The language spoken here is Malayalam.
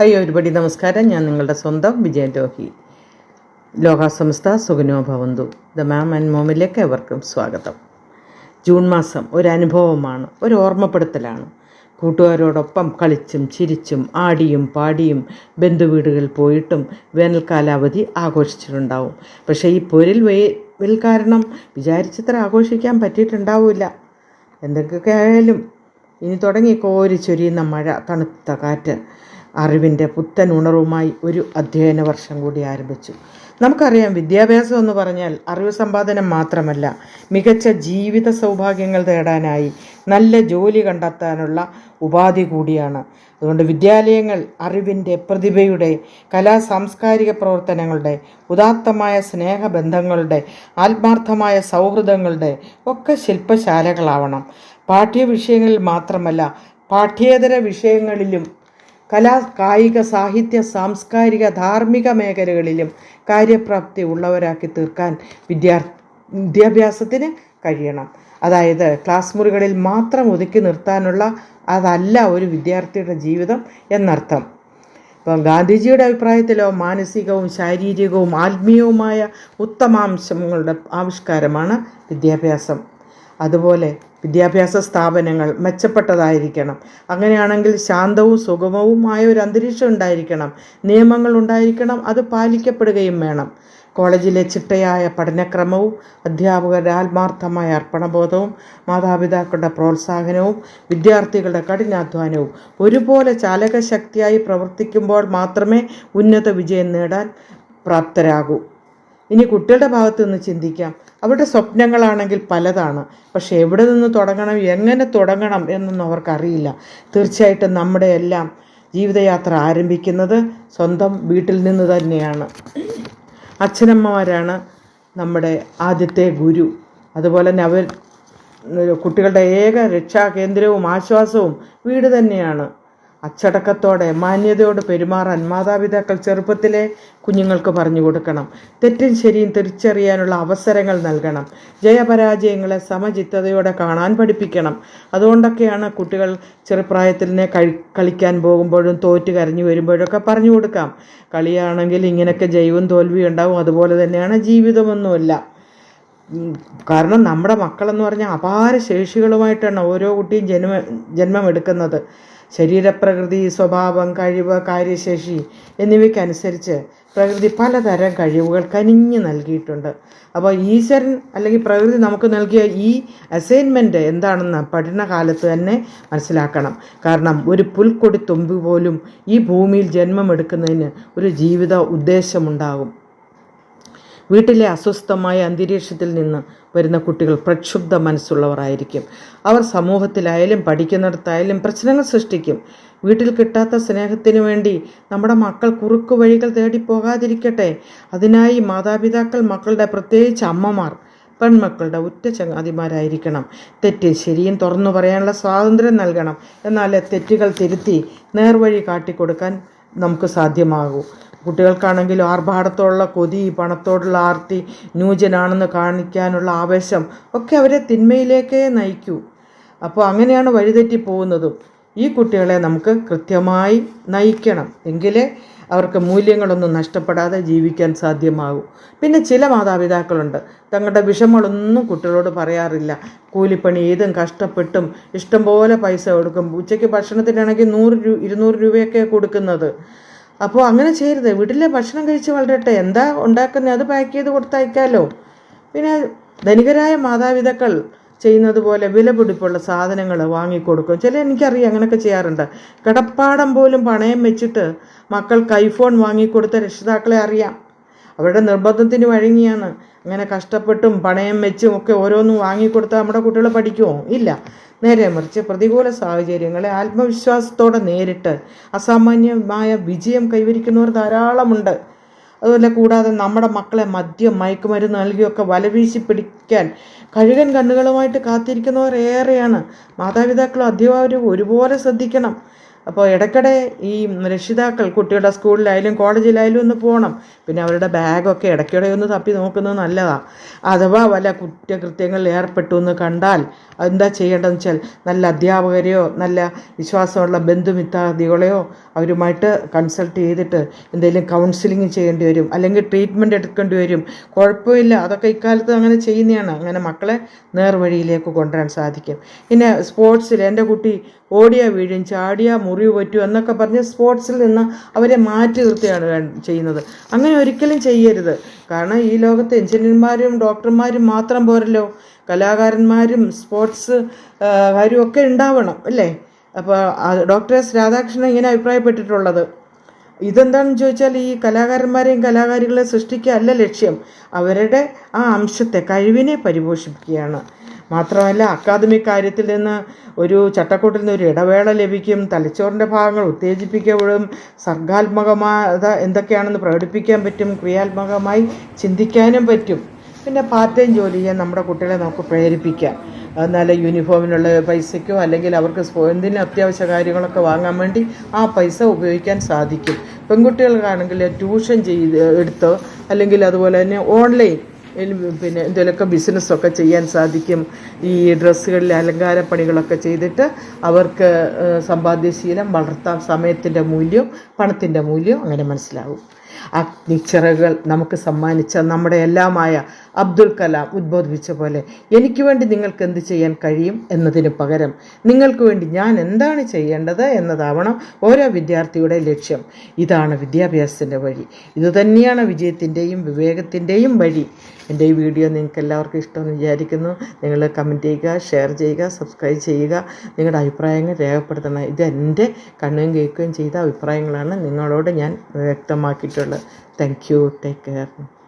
ഹൈ ഒരുപടി നമസ്കാരം. ഞാൻ നിങ്ങളുടെ സ്വന്തം വിജയ രോഹി. ലോകാസംസ്ഥ സുഖനോ ഭവന്തു. ദ മാം ആൻഡ് മോമിലേക്ക് എവർക്കും സ്വാഗതം. ജൂൺ മാസം ഒരു അനുഭവമാണ് ഒരു ഓർമ്മപ്പെടുത്തലാണ് കൂട്ടുകാരോടൊപ്പം കളിച്ചും ചിരിച്ചും ആടിയും പാടിയും ബന്ധുവീടുകളിൽ പോയിട്ടും വേനൽക്കാലാവധി ആഘോഷിച്ചിട്ടുണ്ടാവും. പക്ഷേ ഈ പൊരിൽ വെയിൽ കാരണം വിചാരിച്ചത്ര ആഘോഷിക്കാൻ പറ്റിയിട്ടുണ്ടാവില്ല. എന്തൊക്കെ ആയാലും ഇനി തുടങ്ങി കോരി ചൊരിയുന്ന മഴ തണുത്ത കാറ്റ് അറിവിന്റെ പുത്തൻ ഉണർവുമായി ഒരു അധ്യയന വർഷം കൂടി ആരംഭിച്ചു. നമുക്കറിയാം വിദ്യാഭ്യാസം എന്ന് പറഞ്ഞാൽ അറിവ് സമ്പാദനം മാത്രമല്ല മികച്ച ജീവിത സൗഭാഗ്യങ്ങൾ നേടാനായി നല്ല ജോലി കണ്ടെത്താനുള്ള ഉപാധി കൂടിയാണ്. അതുകൊണ്ട് വിദ്യാലയങ്ങൾ അറിവിന്റെ പ്രതിഭയുടെ കലാ സാംസ്കാരിക പ്രവർത്തനങ്ങളുടെ ഉദാത്തമായ സ്നേഹബന്ധങ്ങളുടെ ആത്മാർത്ഥമായ സൗഹൃദങ്ങളുടെ ഒക്കെ ശില്പശാലകളാവണം. പാഠ്യവിഷയങ്ങളിൽ മാത്രമല്ല പാഠ്യേതര വിഷയങ്ങളിലും കലാ കായിക സാഹിത്യ സാംസ്കാരിക ധാർമ്മിക മേഖലകളിലും കാര്യപ്രാപ്തി ഉള്ളവരാക്കി തീർക്കാൻ വിദ്യാർ വിദ്യാഭ്യാസത്തിന് കഴിയണം. അതായത് ക്ലാസ് മുറികളിൽ മാത്രം ഒതുക്കി നിർത്താനുള്ള അതല്ല ഒരു വിദ്യാർത്ഥിയുടെ ജീവിതം എന്നർത്ഥം. ഇപ്പം ഗാന്ധിജിയുടെ അഭിപ്രായത്തിലോ മാനസികവും ശാരീരികവും ആത്മീയവുമായ ഉത്തമാംശങ്ങളുടെ ആവിഷ്കാരമാണ് വിദ്യാഭ്യാസം. അതുപോലെ വിദ്യാഭ്യാസ സ്ഥാപനങ്ങൾ മെച്ചപ്പെട്ടതായിരിക്കണം. അങ്ങനെയാണെങ്കിൽ ശാന്തവും സുഗമവുമായ ഒരു അന്തരീക്ഷം ഉണ്ടായിരിക്കണം. നിയമങ്ങൾ ഉണ്ടായിരിക്കണം അത് പാലിക്കപ്പെടുകയും വേണം. കോളേജിലെ ചിട്ടയായ പഠനക്രമവും അധ്യാപകരുടെ ആത്മാർത്ഥമായ അർപ്പണബോധവും മാതാപിതാക്കളുടെ പ്രോത്സാഹനവും വിദ്യാർത്ഥികളുടെ കഠിനാധ്വാനവും ഒരുപോലെ ചാലകശക്തിയായി പ്രവർത്തിക്കുമ്പോൾ മാത്രമേ ഉന്നത വിജയം നേടാൻ പ്രാപ്തരാകൂ. ഇനി കുട്ടികളുടെ ഭാഗത്ത് നിന്ന് ചിന്തിക്കാം. അവരുടെ സ്വപ്നങ്ങളാണെങ്കിൽ പലതാണ്. പക്ഷെ എവിടെ നിന്ന് തുടങ്ങണം എങ്ങനെ തുടങ്ങണം എന്നൊന്നും അവർക്കറിയില്ല. തീർച്ചയായിട്ടും നമ്മുടെ എല്ലാം ജീവിതയാത്ര ആരംഭിക്കുന്നത് സ്വന്തം വീട്ടിൽ നിന്ന് തന്നെയാണ്. അച്ഛനമ്മമാരാണ് നമ്മുടെ ആദ്യത്തെ ഗുരു. അതുപോലെ തന്നെ അവർ കുട്ടികളുടെ ഏക രക്ഷാകേന്ദ്രവും ആശ്വാസവും വീട് തന്നെയാണ്. അച്ചടക്കത്തോടെ മാന്യതയോട് പെരുമാറാൻ മാതാപിതാക്കൾ ചെറുപ്പത്തിലെ കുഞ്ഞുങ്ങൾക്ക് പറഞ്ഞു കൊടുക്കണം. തെറ്റും ശരിയും തിരിച്ചറിയാനുള്ള അവസരങ്ങൾ നൽകണം. ജയപരാജയങ്ങളെ സമചിത്തതയോടെ കാണാൻ പഠിപ്പിക്കണം. അതുകൊണ്ടൊക്കെയാണ് കുട്ടികൾ ചെറുപ്രായത്തിൽ തന്നെ കഴി കളിക്കാൻ പോകുമ്പോഴും തോറ്റ് കരഞ്ഞു വരുമ്പോഴൊക്കെ പറഞ്ഞു കൊടുക്കാം. കളിയാണെങ്കിൽ ഇങ്ങനെയൊക്കെ ജൈവം തോൽവിയും ഉണ്ടാവും. അതുപോലെ തന്നെയാണ് ജീവിതമൊന്നുമല്ല. കാരണം നമ്മുടെ മക്കളെന്ന് പറഞ്ഞാൽ അപാര ശേഷികളുമായിട്ടാണ് ഓരോ കുട്ടിയും ജന്മ ജന്മം എടുക്കുന്നത് ശരീരപ്രകൃതി സ്വഭാവം കഴിവ് കാര്യശേഷി എന്നിവയ്ക്കനുസരിച്ച് പ്രകൃതി പലതരം കഴിവുകൾ കനിഞ്ഞു നൽകിയിട്ടുണ്ട്. അപ്പോൾ ഈശ്വരൻ അല്ലെങ്കിൽ പ്രകൃതി നമുക്ക് നൽകിയ ഈ അസൈൻമെന്റ് എന്താണെന്ന് പഠനകാലത്ത് തന്നെ മനസ്സിലാക്കണം. കാരണം ഒരു പുൽക്കൊടി തുമ്പി പോലും ഈ ഭൂമിയിൽ ജന്മമെടുക്കുന്നതിന് ഒരു ജീവിത ഉദ്ദേശമുണ്ടാകും. വീട്ടിലെ അസ്വസ്ഥമായ അന്തരീക്ഷത്തിൽ നിന്ന് വരുന്ന കുട്ടികൾ പ്രക്ഷുബ്ധ മനസ്സുള്ളവരായിരിക്കും. അവർ സമൂഹത്തിലായാലും പഠിക്കുന്നിടത്തായാലും പ്രശ്നങ്ങൾ സൃഷ്ടിക്കും. വീട്ടിൽ കിട്ടാത്ത സ്നേഹത്തിന് വേണ്ടി നമ്മുടെ മക്കൾ കുറുക്കു വഴികൾ തേടി പോകാതിരിക്കട്ടെ അതിനായി മാതാപിതാക്കൾ മക്കളുടെ പ്രത്യേകിച്ച് അമ്മമാർ പെൺമക്കളുടെ ഉറ്റ ചങ്ങാതിമാരായിരിക്കണം. തെറ്റ് ശരിയും തുറന്നു പറയാനുള്ള സ്വാതന്ത്ര്യം നൽകണം. എന്നാൽ തെറ്റുകൾ തിരുത്തി നേർവഴി കാട്ടിക്കൊടുക്കാൻ നമുക്ക് സാധ്യമാകൂ. കുട്ടികൾക്കാണെങ്കിൽ ആർഭാടത്തോടുള്ള കൊതി പണത്തോടുള്ള ആർത്തി ന്യൂജനാണെന്ന് കാണിക്കാനുള്ള ആവേശം ഒക്കെ അവരെ തിന്മയിലേക്കേ നയിക്കൂ. അപ്പോൾ അങ്ങനെയാണ് വഴിതെറ്റി പോകുന്നതും. ഈ കുട്ടികളെ നമുക്ക് കൃത്യമായി നയിക്കണം. എങ്കിലേ അവർക്ക് മൂല്യങ്ങളൊന്നും നഷ്ടപ്പെടാതെ ജീവിക്കാൻ സാധ്യമാകും. പിന്നെ ചില മാതാപിതാക്കളുണ്ട്. തങ്ങളുടെ വിഷമങ്ങളൊന്നും കുട്ടികളോട് പറയാറില്ല. കൂലിപ്പണി ഏതും കഷ്ടപ്പെട്ടും ഇഷ്ടംപോലെ പൈസ കൊടുക്കും. ഉച്ചയ്ക്ക് ഭക്ഷണത്തിനാണെങ്കിൽ നൂറ് രൂപ ഇരുന്നൂറ് രൂപയൊക്കെ കൊടുക്കുന്നത്. അപ്പോൾ അങ്ങനെ ചെയ്യരുത്. വീട്ടിലെ ഭക്ഷണം കഴിച്ച് വളരട്ടെ. എന്താ ഉണ്ടാക്കുന്നത്? അത് പാക്ക് ചെയ്ത് കൊടുത്തയക്കാമല്ലോ പിന്നെ ധനികരായ മാതാപിതാക്കൾ ചെയ്യുന്നത് പോലെ വില പിടിപ്പുള്ള സാധനങ്ങൾ വാങ്ങിക്കൊടുക്കും. ചില എനിക്കറിയാം അങ്ങനെയൊക്കെ ചെയ്യാറുണ്ട്. കിടപ്പാടം പോലും പണയം വെച്ചിട്ട് മക്കൾക്ക് ഐഫോൺ വാങ്ങിക്കൊടുത്ത രക്ഷിതാക്കളെ അറിയാം. അവരുടെ നിർബന്ധത്തിന് വഴങ്ങിയാണ്. അങ്ങനെ കഷ്ടപ്പെട്ടും പണയം വെച്ചും ഒക്കെ ഓരോന്നും വാങ്ങിക്കൊടുത്താൽ നമ്മുടെ കുട്ടികൾ പഠിക്കുമോ ഇല്ല. നേരെ മറിച്ച് പ്രതികൂല സാഹചര്യങ്ങളെ ആത്മവിശ്വാസത്തോടെ നേരിട്ട് അസാമാന്യമായ വിജയം കൈവരിക്കുന്നവർ ധാരാളമുണ്ട്. അതുപോലെ കൂടാതെ നമ്മുടെ മക്കളെ മദ്യം മയക്കുമരുന്ന് നൽകിയൊക്കെ വലവീശി പിടിക്കാൻ കഴുകൻ കണ്ണുകളുമായിട്ട് കാത്തിരിക്കുന്നവർ ഏറെയാണ്. മാതാപിതാക്കളും അധ്യാപകരും ഒരുപോലെ ശ്രദ്ധിക്കണം. അപ്പോൾ ഇടയ്ക്കിടെ ഈ രക്ഷിതാക്കൾ കുട്ടിയുടെ സ്കൂളിലായാലും കോളേജിലായാലും ഒന്ന് പോകണം പിന്നെ അവരുടെ ബാഗൊക്കെ ഇടയ്ക്കിടെ ഒന്ന് തപ്പി നോക്കുന്നത് നല്ലതാണ് അഥവാ വല്ല കുറ്റകൃത്യങ്ങളിൽ ഏർപ്പെട്ടു എന്ന് കണ്ടാൽ എന്താ ചെയ്യേണ്ടതെന്ന് വെച്ചാൽ നല്ല അധ്യാപകരെയോ നല്ല വിശ്വാസമുള്ള ബന്ധുമിത്രാദികളെയോ അവരുമായിട്ട് കൺസൾട്ട് ചെയ്തിട്ട് എന്തെങ്കിലും കൗൺസിലിംഗ് ചെയ്യേണ്ടി വരും. അല്ലെങ്കിൽ ട്രീറ്റ്മെന്റ് എടുക്കേണ്ടി വരും. കുഴപ്പമില്ല. അതൊക്കെ ഇക്കാലത്ത് അങ്ങനെ ചെയ്യുന്നതാണ്. അങ്ങനെ മക്കളെ നേർവഴിയിലേക്ക് കൊണ്ടുവരാൻ സാധിക്കും. പിന്നെ സ്പോർട്സിൽ എന്റെ കുട്ടി ഓടിയാ വീഴും ചാടിയാ മുറിവ് പറ്റും എന്നൊക്കെ പറഞ്ഞ് സ്പോർട്സിൽ നിന്ന് അവരെ മാറ്റി നിർത്തുകയാണ് വേ- ചെയ്യുന്നത്. അങ്ങനെ ഒരിക്കലും ചെയ്യരുത്. കാരണം ഈ ലോകത്ത് എഞ്ചിനീയർമാരും ഡോക്ടർമാരും മാത്രം പോരല്ലോ. കലാകാരന്മാരും സ്പോർട്സ് കാരും ഒക്കെ ഉണ്ടാവണം അല്ലേ? അപ്പോൾ ഡോക്ടർ എസ് രാധാകൃഷ്ണൻ ഇങ്ങനെ അഭിപ്രായപ്പെട്ടിട്ടുള്ളത്. ഇതെന്താണെന്ന് ചോദിച്ചാൽ ഈ കലാകാരന്മാരെയും കലാകാരികളെ സൃഷ്ടിക്കുക അല്ല ലക്ഷ്യം. അവരുടെ ആ അംശത്തെ കഴിവിനെ പരിപോഷിപ്പിക്കുകയാണ്. മാത്രമല്ല അക്കാദമിക് കാര്യത്തിൽ നിന്ന് ഒരു ചട്ടക്കൂട്ടിൽ നിന്ന് ഒരു ഇടവേള ലഭിക്കും തലച്ചോറിന്റെ ഭാഗങ്ങൾ ഉത്തേജിപ്പിക്കപ്പെടും സർഗാത്മകമായ എന്തൊക്കെയാണെന്ന് പ്രകടിപ്പിക്കാൻ പറ്റും ക്രിയാത്മകമായി ചിന്തിക്കാനും പറ്റും. പിന്നെ പാർട്ട് ടൈം ജോലി ചെയ്യാൻ നമ്മുടെ കുട്ടികളെ നമുക്ക് പ്രേരിപ്പിക്കാം. എന്നാലും യൂണിഫോമിനുള്ള പൈസയ്ക്കോ അല്ലെങ്കിൽ അവർക്ക് എന്തിന് അത്യാവശ്യ കാര്യങ്ങളൊക്കെ വാങ്ങാൻ വേണ്ടി ആ പൈസ ഉപയോഗിക്കാൻ സാധിക്കും. പെൺകുട്ടികൾക്കാണെങ്കിൽ ട്യൂഷൻ ചെയ്ത് എടുത്തോ അല്ലെങ്കിൽ അതുപോലെ തന്നെ ഓൺലൈൻ പിന്നെ എന്തെങ്കിലുമൊക്കെ ബിസിനസ്സൊക്കെ ചെയ്യാൻ സാധിക്കും. ഈ ഡ്രസ്സുകളിൽ അലങ്കാര പണികളൊക്കെ ചെയ്തിട്ട് അവർക്ക് സമ്പാദ്യശീലം വളർത്താം. സമയത്തിന്റെ മൂല്യം പണത്തിന്റെ മൂല്യം അങ്ങനെ മനസ്സിലാവും. അഗ്നിച്ചിറകൾ നമുക്ക് സമ്മാനിച്ച നമ്മുടെ എല്ലാമായ അബ്ദുൽ കലാം ഉദ്ബോധിപ്പിച്ച പോലെ എനിക്ക് വേണ്ടി നിങ്ങൾക്ക് എന്ത് ചെയ്യാൻ കഴിയും എന്നതിന് പകരം നിങ്ങൾക്ക് വേണ്ടി ഞാൻ എന്താണ് ചെയ്യേണ്ടത് എന്നതാവണം ഓരോ വിദ്യാർത്ഥിയുടെ ലക്ഷ്യം. ഇതാണ് വിദ്യാഭ്യാസത്തിന്റെ വഴി. ഇതുതന്നെയാണ് വിജയത്തിന്റെയും വിവേകത്തിന്റെയും വഴി. എന്റെ ഈ വീഡിയോ നിങ്ങൾക്ക് എല്ലാവർക്കും ഇഷ്ടമെന്ന് വിചാരിക്കുന്നു. നിങ്ങൾ കമന്റ് ചെയ്യുക ഷെയർ ചെയ്യുക സബ്സ്ക്രൈബ് ചെയ്യുക. നിങ്ങളുടെ അഭിപ്രായങ്ങൾ രേഖപ്പെടുത്തണം. ഇത് എന്റെ കണ്ണും കേൾക്കുകയും ചെയ്ത അഭിപ്രായങ്ങളാണ് നിങ്ങളോട് ഞാൻ വ്യക്തമാക്കിയിട്ടുള്ളത്. Thank you take care